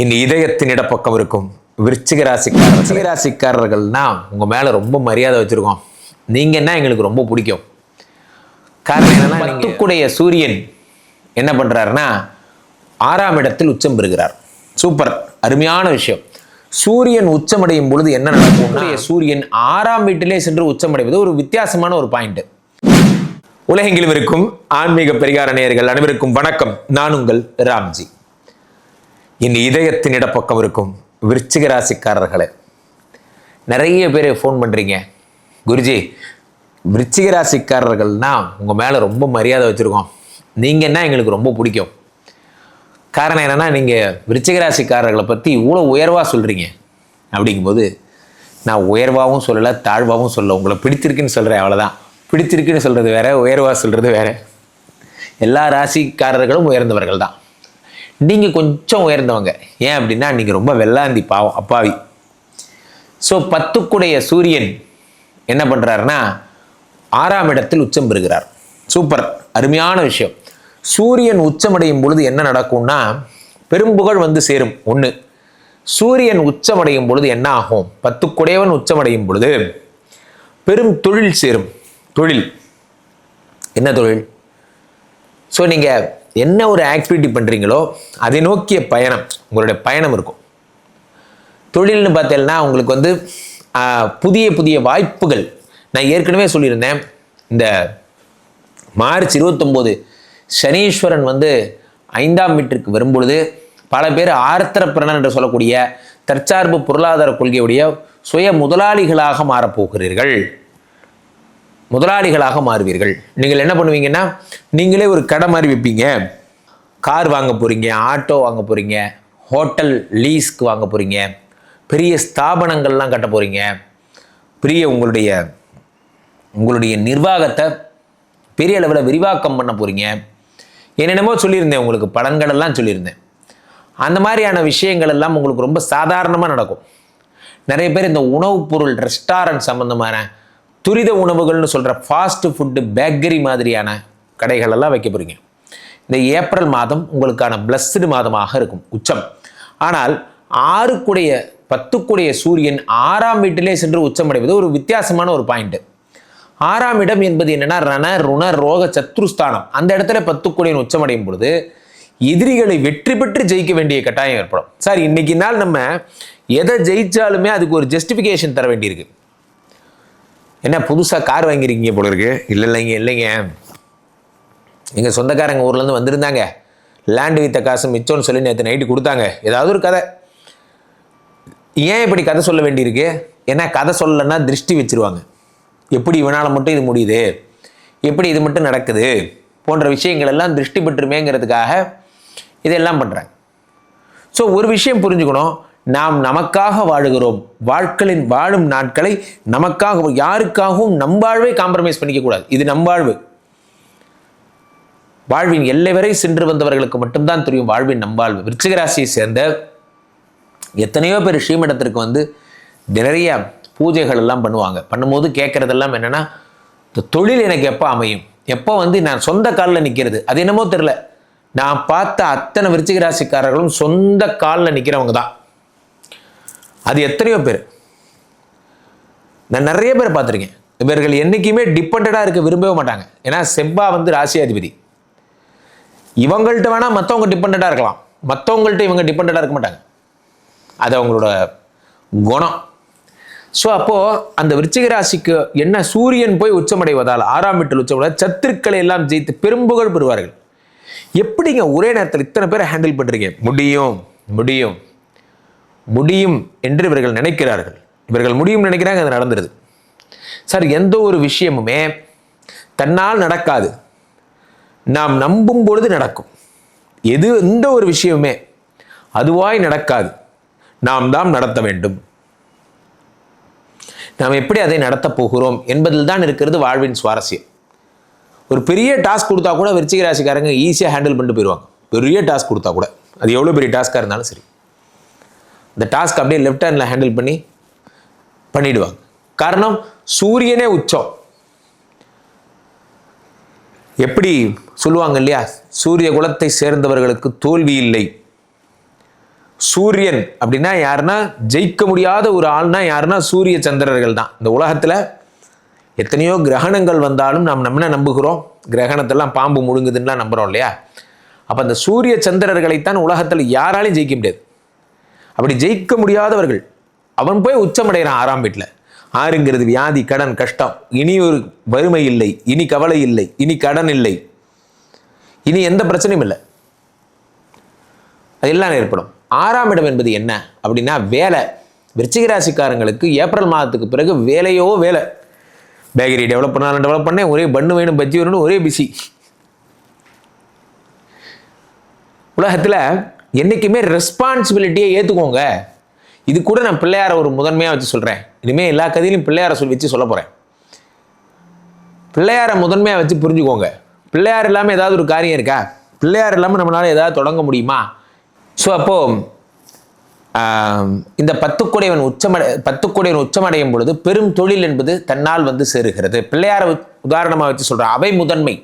என் இதயத்தின் இடப்பக்கம் இருக்கும். விருச்சிக ராசிக்காரர் விருச்சிக ராசிக்காரர்கள்னா உங்கள் மேலே ரொம்ப மரியாதை வச்சுருக்கோம். நீங்கன்னா எங்களுக்கு ரொம்ப பிடிக்கும். காரணம் என்னன்னா பத்துக்குடைய சூரியன் என்ன பண்ணுறாருன்னா ஆறாம் இடத்தில் உச்சம் பெறுகிறார். சூப்பர். அருமையான விஷயம். சூரியன் உச்சமடையும் பொழுது என்ன நடக்கும்னா சூரியன் ஆறாம் வீட்டிலே சென்று உச்சமடைவது ஒரு வித்தியாசமான ஒரு பாயிண்ட். உலகெங்கிலும் இருக்கும் ஆன்மீக பரிகார நேயர்கள் அனைவருக்கும் வணக்கம். நான் உங்கள் ராம்ஜி. என் இதயத்தின் இடப்பக்கம் இருக்கும் விருச்சிக ராசிக்காரர்களே. நிறைய பேர் ஃபோன் பண்ணுறீங்க குருஜி விருச்சிக ராசிக்காரர்கள்னா உங்கள் மேலே ரொம்ப மரியாதை வச்சுருக்கோம். நீங்கன்னா எங்களுக்கு ரொம்ப பிடிக்கும். காரணம் என்னென்னா நீங்கள் விருச்சிக ராசிக்காரர்களை பற்றி இவ்வளோ உயர்வாக சொல்கிறீங்க அப்படிங்கும்போது நான் உயர்வாகவும் சொல்லலை தாழ்வாகவும் சொல்லலை உங்களை பிடித்திருக்குன்னு சொல்கிறேன் அவ்வளோதான் பிடித்திருக்குன்னு சொல்கிறது வேற உயர்வாக சொல்கிறது வேறு. எல்லா ராசிக்காரர்களும் உயர்ந்தவர்கள் தான் நீங்கள் கொஞ்சம் உயர்ந்தவங்க. ஏன் அப்படின்னா நீங்கள் ரொம்ப வெள்ளாந்தி பாவம் அப்பாவி. ஸோ பத்துக்குடைய சூரியன் என்ன பண்ணுறாருன்னா ஆறாம் இடத்தில் உச்சம் பெறுகிறார். சூப்பர் அருமையான விஷயம். சூரியன் உச்சமடையும் பொழுது என்ன நடக்கும்னா பெரும்புகழ் வந்து சேரும். ஒன்று சூரியன் உச்சமடையும் பொழுது என்ன ஆகும்? பத்துக்குடையவன் உச்சமடையும் பொழுது பெரும் தொழில் சேரும். தொழில். என்ன தொழில்? ஸோ நீங்கள் என்ன ஒரு ஆக்டிவிட்டி பண்ணுறீங்களோ அதை நோக்கிய பயணம் உங்களுடைய பயணம் இருக்கும். தொழில்னு பார்த்தீங்கன்னா உங்களுக்கு வந்து புதிய புதிய வாய்ப்புகள். நான் ஏற்கனவே சொல்லியிருந்தேன் இந்த மார்ச் இருபத்தொம்போது சனீஸ்வரன் வந்து ஐந்தாம் வீட்டிற்கு வரும்பொழுது பல பேர் ஆர்த்தரப்பிரணன் என்று சொல்லக்கூடிய தற்சார்பு பொருளாதார கொள்கையுடைய சுய முதலாளிகளாக மாறப்போகிறீர்கள். முதலாளிகளாக மாறுவீர்கள். நீங்கள் என்ன பண்ணுவீங்கன்னா நீங்களே ஒரு கடை மாதிரி விற்பீங்க கார் வாங்க போகிறீங்க ஆட்டோ வாங்க போகிறீங்க ஹோட்டல் லீஸ்க்கு வாங்க போகிறீங்க பெரிய ஸ்தாபனங்கள்லாம் கட்ட போகிறீங்க பெரிய உங்களுடைய உங்களுடைய நிர்வாகத்தை பெரிய அளவில் விரிவாக்கம் பண்ண போகிறீங்க என்னென்னமோ சொல்லியிருந்தேன் உங்களுக்கு பலன்களெல்லாம் சொல்லியிருந்தேன். அந்த மாதிரியான விஷயங்கள் எல்லாம் உங்களுக்கு ரொம்ப சாதாரணமாக நடக்கும். நிறைய பேர் இந்த உணவுப் பொருள் ரெஸ்டாரண்ட் சம்மந்தமான துரித உணவுகள்னு சொல்கிற ஃபாஸ்ட் ஃபுட்டு பேக்கரி மாதிரியான கடைகளெல்லாம் வைக்க போகிறீங்க இந்த ஏப்ரல் மாதம் உங்களுக்கான பிளஸ்டு மாதமாக இருக்கும். உச்சம். ஆனால் ஆறுக்குடைய பத்துக்குடைய சூரியன் ஆறாம் வீட்டிலே சென்று உச்சமடைவது ஒரு வித்தியாசமான ஒரு பாயிண்ட்டு ஆறாம் இடம் என்பது என்னென்னா ரண ருண ரோக சத்ருஸ்தானம். அந்த இடத்துல பத்துக்குடையன் உச்சமடையும் பொழுது எதிரிகளை வெற்றி பெற்று ஜெயிக்க வேண்டிய கட்டாயம் ஏற்படும். சார் இன்னைக்கு நாள் நம்ம எதை ஜெயிச்சாலுமே அதுக்கு ஒரு ஜஸ்டிஃபிகேஷன் தர வேண்டியிருக்கு. என்ன புதுசாக கார் வாங்கியிருக்கீங்க போல இருக்கு? இல்லை இல்லைங்க இல்லைங்க. எங்கள் சொந்தக்காரங்க ஊர்லேருந்து வந்திருந்தாங்க. லேண்டு வித்த காசு மிச்சம்னு சொல்லி நேற்று நைட்டு கொடுத்தாங்க. ஏதாவது ஒரு கதை. ஏன் இப்படி கதை சொல்ல வேண்டியிருக்கு? ஏன்னா கதை சொல்லலைன்னா திருஷ்டி வச்சிருவாங்க. எப்படி இவனால் மட்டும் இது முடியுது? எப்படி இது மட்டும் நடக்குது? போன்ற விஷயங்கள் எல்லாம் திருஷ்டி பெற்றுமேங்கிறதுக்காக இதெல்லாம் பண்ணுறாங்க ஸோ ஒரு விஷயம் புரிஞ்சுக்கணும். நாம் நமக்காக வாழுகிறோம். வாழ்க்கையின் வாழும் நாட்களை நமக்காக யாருக்காகவும் நம்பாழ்வை காம்ப்ரமைஸ் பண்ணிக்கக்கூடாது. இது நம்பாழ்வு வாழ்வின் எல்லை வரை சென்று வந்தவர்களுக்கு மட்டும்தான் தெரியும் வாழ்வின் நம்பாழ்வு விருச்சிகராசியை சேர்ந்த எத்தனையோ பேர் ஸ்ரீமடத்திற்கு வந்து நிறைய பூஜைகள் எல்லாம் பண்ணுவாங்க. பண்ணும்போது கேட்குறதெல்லாம் என்னென்னா இந்த தொழில் எனக்கு எப்போ அமையும்? எப்போ வந்து நான் சொந்த காலில் நிற்கிறது? அது என்னமோ தெரில நான் பார்த்த அத்தனை விருச்சிகராசிக்காரர்களும் சொந்த காலில் நிற்கிறவங்க தான். அது எத்தனையோ பேர். நான் நிறைய பேர் பார்த்துருக்கேன். இவர்கள் என்றைக்குமே டிபெண்டடாக இருக்க விரும்பவே மாட்டாங்க. ஏன்னா செவ்வா வந்து ராசியாதிபதி. இவங்கள்ட்ட வேணால் மற்றவங்க டிபெண்டடாக இருக்கலாம். மற்றவங்கள்ட்ட இவங்க டிபெண்டடாக இருக்க மாட்டாங்க. அது அவங்களோட குணம். ஸோ அப்போது அந்த விருச்சிக ராசிக்கு என்ன சூரியன் போய் உச்சமடைவதால் ஆறாம் வீட்டில் உச்சமடைய சத்துருக்களை எல்லாம் ஜெயித்து பெரும்புகழ் பெறுவார்கள். எப்படிங்க ஒரே நேரத்தில் இத்தனை பேரை ஹேண்டில் பண்ணுறீங்க முடியும் முடியும். முடியும் என்று இவர்கள் நினைக்கிறார்கள். இவர்கள் முடியும் நினைக்கிறாங்க அது நடந்துருது. சார் எந்த ஒரு விஷயமுமே தன்னால் நடக்காது. நாம் நம்பும் பொழுது நடக்கும். எது எந்த ஒரு விஷயமுமே அதுவாய் நடக்காது. நாம் தான் நடத்த வேண்டும். நாம் எப்படி அதை நடத்தப் போகிறோம் என்பதில் தான் இருக்கிறது வாழ்வின் சுவாரஸ்யம். ஒரு பெரிய டாஸ்க் கொடுத்தா கூட விருச்சிக ராசிக்காரங்க ஈஸியாக ஹேண்டில் பண்ணிட்டு போயிடுவாங்க பெரிய டாஸ்க் கொடுத்தா கூட. அது எவ்வளோ பெரிய டாஸ்க்காக இருந்தாலும் சரி. இந்த டாஸ்க் அப்படியே லெஃப்ட் ஹேண்டில் ஹேண்டில் பண்ணி பண்ணிடுவாங்க. காரணம் சூரியனே உச்சம். எப்படி சொல்லுவாங்க இல்லையா? சூரிய குலத்தை சேர்ந்தவர்களுக்கு தோல்வி இல்லை. சூரியன் அப்படின்னா யாருன்னா ஜெயிக்க முடியாத ஒரு ஆள்னா யாருன்னா சூரிய சந்திரர்கள் தான். இந்த உலகத்தில் எத்தனையோ கிரகணங்கள் வந்தாலும் நாம் நம்ம என்ன நம்புகிறோம். கிரகணத்தெல்லாம் பாம்பு முழுங்குதுன்னுலாம் நம்புகிறோம் இல்லையா? அப்போ அந்த சூரிய சந்திரர்களைத்தான் உலகத்தில் யாராலையும் ஜெயிக்க முடியாது. அப்படி ஜெயிக்க முடியாதவர்கள் அவன் போய் உச்சமடைகிறான் ஆறாம் வீட்டில் ஆறுங்கிறது வியாதி கடன் கஷ்டம். இனி ஒரு வறுமை இல்லை இனி கவலை இல்லை இனி கடன் இல்லை. இனி எந்த பிரச்சனையும் இல்லை. அது எல்லாம் ஏற்படும். ஆறாம் இடம் என்பது என்ன? அப்படின்னா வேலை. விருச்சிகராசிக்காரங்களுக்கு ஏப்ரல் மாதத்துக்கு பிறகு வேலையோ வேலை. பேக்கரி டெவலப் பண்ணாலும் டெவலப் பண்ணேன். ஒரே பண்ணு வேணும் பஜ்ஜி வேணும்னு ஒரே பிஸி உலகத்தில் என்றைக்குமே ரெஸ்பான்சிபிலிட்டியை ஏற்றுக்கோங்க இது கூட நான் பிள்ளையாரை ஒரு முதன்மையாக வச்சு சொல்கிறேன் இனிமேல் எல்லா கதையிலும் பிள்ளையாரை சொல்லி வச்சு சொல்ல போகிறேன் பிள்ளையாரை முதன்மையாக வச்சு புரிஞ்சுக்கோங்க. பிள்ளையார் இல்லாமல் ஏதாவது ஒரு காரியம் இருக்கா? பிள்ளையார் இல்லாமல் நம்மளால் ஏதாவது தொடங்க முடியுமா? ஸோ அப்போது இந்த பத்துக்குடையவன் உச்சமடை பத்துக்குடையவன் உச்சமடையும் பொழுது பெரும் தொழில் என்பது தன்னால் வந்து சேருகிறது. பிள்ளையாரை உதாரணமாக வச்சு சொல்கிறேன் அவை முதன்மை.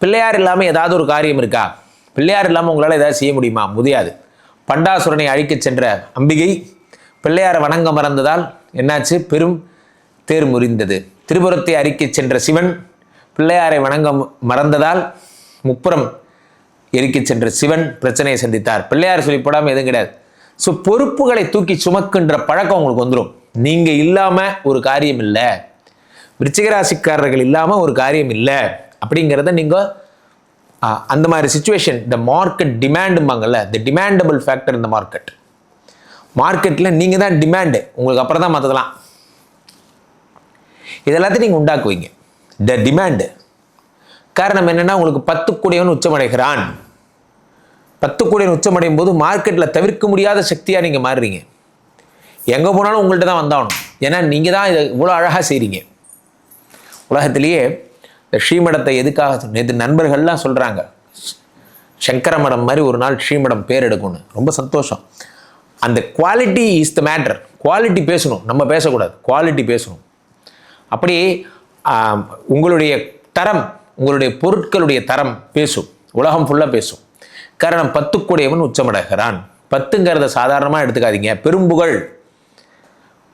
பிள்ளையார் இல்லாமல் ஏதாவது ஒரு காரியம் இருக்கா? பிள்ளையார் இல்லாமல் உங்களால் ஏதாவது செய்ய முடியுமா? முடியாது. பண்டாசுரனை அழிக்கச் சென்ற அம்பிகை பிள்ளையாரை வணங்க மறந்ததால் என்னாச்சு? பெரும் தேர் முறிந்தது. திருபுரத்தை அறிக்கச் சென்ற சிவன் பிள்ளையாரை வணங்க மறந்ததால் முப்புறம் எரிக்கச் சென்ற சிவன் பிரச்சனையை சந்தித்தார். பிள்ளையார் சொல்லி போடாமல் எதுவும் கிடையாது. ஸோ பொறுப்புகளை தூக்கி சுமக்குன்ற பழக்கம் உங்களுக்கு வந்துடும் நீங்கள் இல்லாமல் ஒரு காரியம் இல்லை. விருச்சிகராசிக்காரர்கள் இல்லாமல் ஒரு காரியம் இல்லை. அப்படிங்கிறத நீங்கள் அந்த மாதிரி சுச்சுவேஷன் த மார்க்கெட் டிமாண்டும்பாங்கல்ல த டிமாண்டபிள் ஃபேக்டர் இந்த மார்க்கெட் மார்க்கெட்டில் நீங்கள் தான் டிமாண்டு உங்களுக்கு அப்புறம் தான் மற்றதெல்லாம் இதெல்லாத்தையும் நீங்கள் உண்டாக்குவீங்க. த டிமாண்டு காரணம் என்னென்னா உங்களுக்கு பத்து கூடையவன் உச்சமடைகிறான். பத்து கூடையன் உச்சமடையும் போது மார்க்கெட்டில் தவிர்க்க முடியாத சக்தியாக நீங்கள் மாறுறீங்க. எங்கே போனாலும் உங்கள்கிட்ட தான் வந்தாகணும். ஏன்னா நீங்கள் தான் இதை இவ்வளோ அழகாக செய்கிறீங்க உலகத்திலேயே இந்த ஸ்ரீமடத்தை எதுக்காக நேற்று நண்பர்கள்லாம் சொல்கிறாங்க சங்கர மடம் மாதிரி ஒரு நாள் ஸ்ரீமடம் பேர் எடுக்கணும் ரொம்ப சந்தோஷம். அந்த quality is the matter quality பேசணும். நம்ம பேசக்கூடாது. குவாலிட்டி பேசணும். அப்படி உங்களுடைய தரம் உங்களுடைய பொருட்களுடைய தரம் பேசும். உலகம் ஃபுல்லாக பேசும். காரணம் பத்துக்குடையவன் உச்சமடைகிறான். பத்துங்கிறத சாதாரணமாக எடுத்துக்காதீங்க. பெரும்புகழ்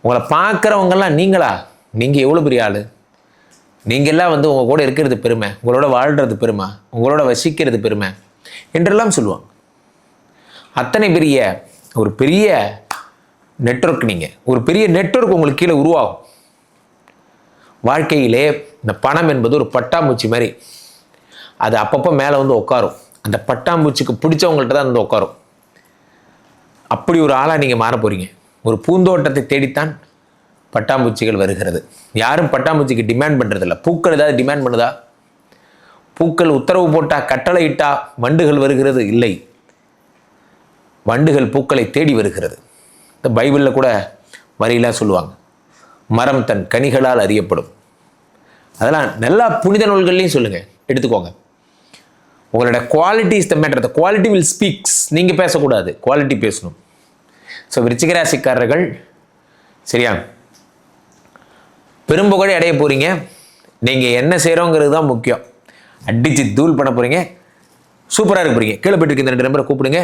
உங்களை பார்க்குறவங்கெல்லாம் நீங்களா? நீங்கள் எவ்வளோ பெரிய ஆள்? நீங்கள்லாம் வந்து உங்கள் கூட இருக்கிறது பெருமை உங்களோட வாழ்கிறது பெருமை உங்களோட வசிக்கிறது பெருமை என்றெல்லாம் சொல்லுவாங்க. அத்தனை பெரிய ஒரு பெரிய நெட்ஒர்க் நீங்கள் ஒரு பெரிய நெட்ஒர்க் உங்களுக்கு கீழே உருவாகும். வாழ்க்கையிலே இந்த பணம் என்பது ஒரு பட்டாம்பூச்சி மாதிரி. அது அப்பப்போ மேலே வந்து உட்காரும். அந்த பட்டாம்பூச்சிக்கு பிடிச்சவங்கள்ட்ட தான் வந்து உட்காரும். அப்படி ஒரு ஆளாக நீங்கள் மாற போகிறீங்க ஒரு பூந்தோட்டத்தை தேடித்தான் பட்டாம்பூச்சிகள் வருகிறது. யாரும் பட்டாம்பூச்சிக்கு டிமாண்ட் பண்ணுறதில்ல பூக்கள் ஏதாவது டிமாண்ட் பண்ணுதா? பூக்கள் உத்தரவு போட்டால் கட்டளை இட்டா வண்டுகள் வருகிறது? இல்லை. வண்டுகள் பூக்களை தேடி வருகிறது. இந்த பைபிளில் கூட வரியெல்லாம் சொல்லுவாங்க. மரம் தன் கனிகளால் அறியப்படும். அதெல்லாம் நல்லா புனித நூல்கள்லையும் சொல்லுங்கள் எடுத்துக்கோங்க. உங்களோட quality is the matter the quality will speaks நீங்கள் பேசக்கூடாது. குவாலிட்டி பேசணும். ஸோ விருச்சிகராசிக்காரர்கள் சரியா? பெரும்புகழை அடைய போகிறீங்க நீங்கள் என்ன செய்கிறோங்கிறது தான் முக்கியம். அடித்து தூள் பண்ண போகிறீங்க சூப்பராக இருக்க போகிறீங்க கீழே போயிட்டு இந்த ரெண்டு நம்பரை கூப்பிடுங்க.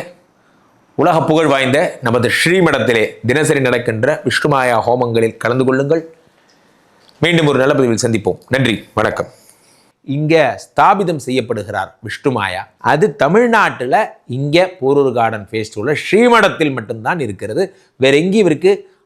உலக புகழ் வாய்ந்த நமது ஸ்ரீமடத்திலே தினசரி நடக்கின்ற விஷ்ணுமாயா ஹோமங்களில் கலந்து கொள்ளுங்கள். மீண்டும் ஒரு நல்ல பதிவில் சந்திப்போம். நன்றி வணக்கம். இங்கே ஸ்தாபிதம் செய்யப்படுகிறார் விஷ்ணுமாயா அது தமிழ்நாட்டில் இங்கே போரூர் கார்டன் ஃபேஸ்டிவலில் ஸ்ரீமடத்தில் மட்டும்தான் இருக்கிறது. வேற எங்கேயும் இருக்குது